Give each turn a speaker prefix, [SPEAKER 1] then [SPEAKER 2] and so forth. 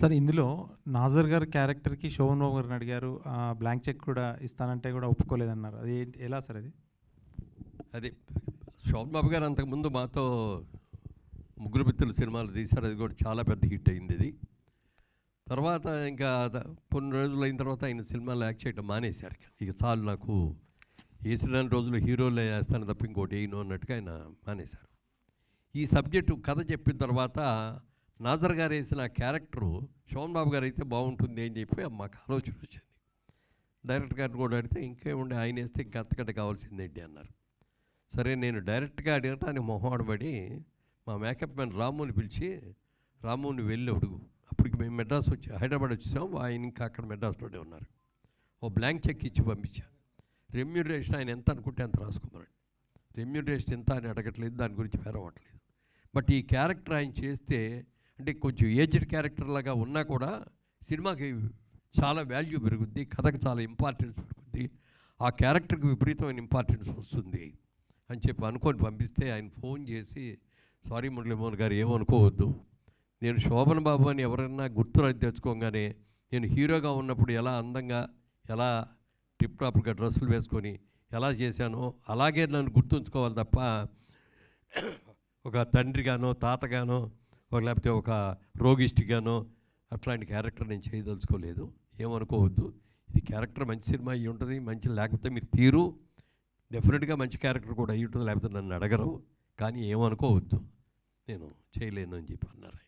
[SPEAKER 1] Sir ఇందులో నాజర్ గారి క్యారెక్టర్కి శోభన్ బాబు గారిని అడిగారు. బ్లాంక్ చెక్ కూడా ఇస్తానంటే కూడా ఒప్పుకోలేదన్నారు. అది ఏంటి- ఎలా సార్ అది?
[SPEAKER 2] అది శోభన్ బాబు గారు అంతకుముందు మాతో ముగ్గురు మిత్రులు సినిమాలు తీశారు. అది కూడా చాలా పెద్ద హిట్ అయింది ఇది. తర్వాత ఇంకా కొన్ని రోజులు అయిన తర్వాత ఆయన సినిమాలు యాక్ట్ చేయడం మానేశారు. ఇక. చాలు నాకు వేసిన రోజులు హీరోలు వేస్తాను తప్ప ఇంకోటి వేయను అన్నట్టుగా ఆయన మానేశారు. ఈ సబ్జెక్టు కథ చెప్పిన తర్వాత నాజర్ గారు వేసిన క్యారెక్టరు శోభన్ బాబు గారు అయితే బాగుంటుంది అని చెప్పి మాకు ఆలోచన వచ్చింది. డైరెక్టర్ గారిని కూడా అడిగితే ఇంకేముండే ఆయన వేస్తే ఇంకా అంతకంటే కావాల్సిందేంటి అన్నారు. సరే నేను డైరెక్ట్గా అడగటానికి మొహమాడబడి మా మేకప్ మ్యాన్ రాముని పిలిచి రాముని వెళ్ళి అడుగు. అప్పటికి మేము మెడ్రాస్ వచ్చి హైదరాబాద్ వచ్చేసాం ఆయన ఇంకా అక్కడ మెడ్రాస్లోనే ఉన్నారు. ఓ బ్లాంక్ చెక్ ఇచ్చి పంపించాను రెమ్యూనరేషన్ ఆయన ఎంత అనుకుంటే అంత రాసుకోమన్నాడు రెమ్యూనరేషన్ ఎంత అని అడగట్లేదు దాని గురించి పేరవట్లేదు బట్ ఈ క్యారెక్టర్ ఆయన చేస్తే అంటే కొంచెం ఏజ్డ్ క్యారెక్టర్ లాగా ఉన్నా కూడా సినిమాకి చాలా వాల్యూ పెరుగుద్ది కథకు చాలా ఇంపార్టెన్స్ పెరుగుద్ది ఆ క్యారెక్టర్కి విపరీతమైన ఇంపార్టెన్స్ వస్తుంది అని చెప్పి అనుకొని పంపిస్తే ఆయన ఫోన్ చేసి సారీ మురళీమోహన్ గారు ఏమనుకోవద్దు. నేను శోభన్ బాబు అని ఎవరైనా గుర్తు తెచ్చుకోగానే నేను హీరోగా ఉన్నప్పుడు ఎలా అందంగా ఎలా టిప్ టాప్గా డ్రెస్సులు వేసుకొని ఎలా చేశానో అలాగే నన్ను గుర్తుంచుకోవాలి తప్ప ఒక తండ్రిగానో తాతగానో ఒక లేకపోతే ఒక రోగిష్టిగానో అట్లాంటి క్యారెక్టర్ నేను చేయదలుచుకోలేదు. ఏమనుకోవద్దు. ఇది క్యారెక్టర్ మంచి సినిమా అయ్యి ఉంటుంది మంచి లేకపోతే మీరు తీరు. డెఫినెట్గా మంచి క్యారెక్టర్ కూడా అయ్యి ఉంటుంది లేకపోతే నన్ను అడగరు. కానీ ఏమనుకోవద్దు. నేను చేయలేను అని చెప్పి అన్నారు